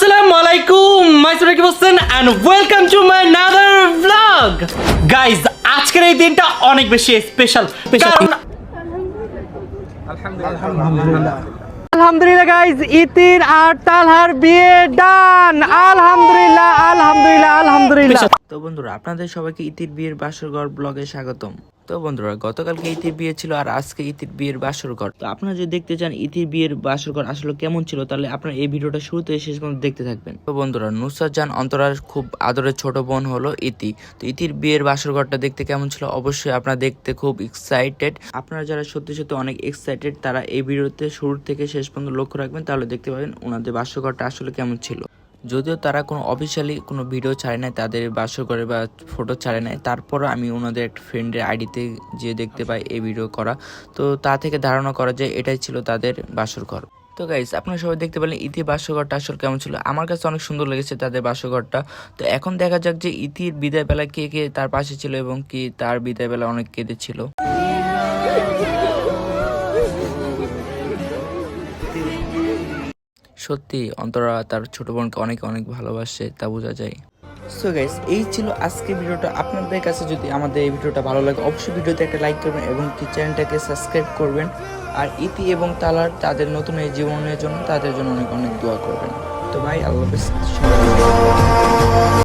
আসসালামু আলাইকুম মাই সুরাকি বলছেন? And welcome to my another blog guys আজকের এই দিনটা অনেক বেশি স্পেশাল কারণ আলহামদুলিল্লাহ। গাইজ ইতির আর তালহার বিয়ে ডান আলহামদুলিল্লাহ আলহামদুলিল্লাহ। তো বন্ধুরা, আপনাদের সবাইকে ইতির বিয়ের বাসরঘর ব্লগে স্বাগতম। তো বন্ধুরা, গতকালকে ইতির বিয়ে ছিল আর আজকে ইতির বিয়ের বাসরঘর। তো আপনারা যদি দেখতে চান ইতির বিয়ের বাসরঘর আসলে কেমন ছিল, তাহলে আপনারা এই ভিডিওটা শুরু থেকে শেষ পর্যন্ত দেখতে থাকবেন। তো বন্ধুরা, নুসরাত জান অন্তরার খুব আদরের ছোট বোন হলো ইতি। তো ইতির বিয়ের বাসরঘরটা দেখতে কেমন ছিল? অবশ্যই আপনারা দেখতে খুব এক্সাইটেড আপনারা যারা সত্যি সত্যি অনেক এক্সাইটেড তারা এই ভিডিওতে শুরু থেকে শেষ পর্যন্ত লক্ষ্য রাখবেন, তাহলে দেখতে পাবেন ওনাদের বাসরঘরটা আসলে কেমন ছিল। যদিও তারা কোনো অফিসিয়ালি কোনো ভিডিও ছাড়ে নাই, তাদের বাসর করে বা ফটো ছাড়ে নাই, তারপরও আমি ওনাদের একটা ফ্রেন্ডের আইডিতে যে দেখতে পাই এই ভিডিও করা। তো তা থেকে ধারণা করা যায় এটাই ছিল তাদের বাসর ঘর। তো গাইস আপনারা সবাই দেখতে পেলেন ইতি বাসঘরটা আসলে কেমন ছিল। আমার কাছে অনেক সুন্দর লেগেছে তাদের বাসঘরটা তো এখন দেখা যাক যে ইতির বিদায় বেলায় কে কে তার পাশে ছিল এবং কি তার বিদায় বেলা অনেক কেঁদেছিল। সত্যি, অন্তরা তার ছোট বোনকে অনেক অনেক ভালোবাসে, তা বোঝা যায়। সো গাইস এই ছিল আজকে ভিডিওটা। আপনাদের কাছে যদি আমাদের এই ভিডিওটা ভালো লাগে, অবশ্যই ভিডিওতে একটা লাইক করবেন এবং চ্যানেলটাকে সাবস্ক্রাইব করবেন। আর ইতি এবং তালার তাদের নতুন এই জীবনের জন্য তাদের জন্য অনেক অনেক দোয়া করবেন। তো ভাই, আল্লাহ হাফেজ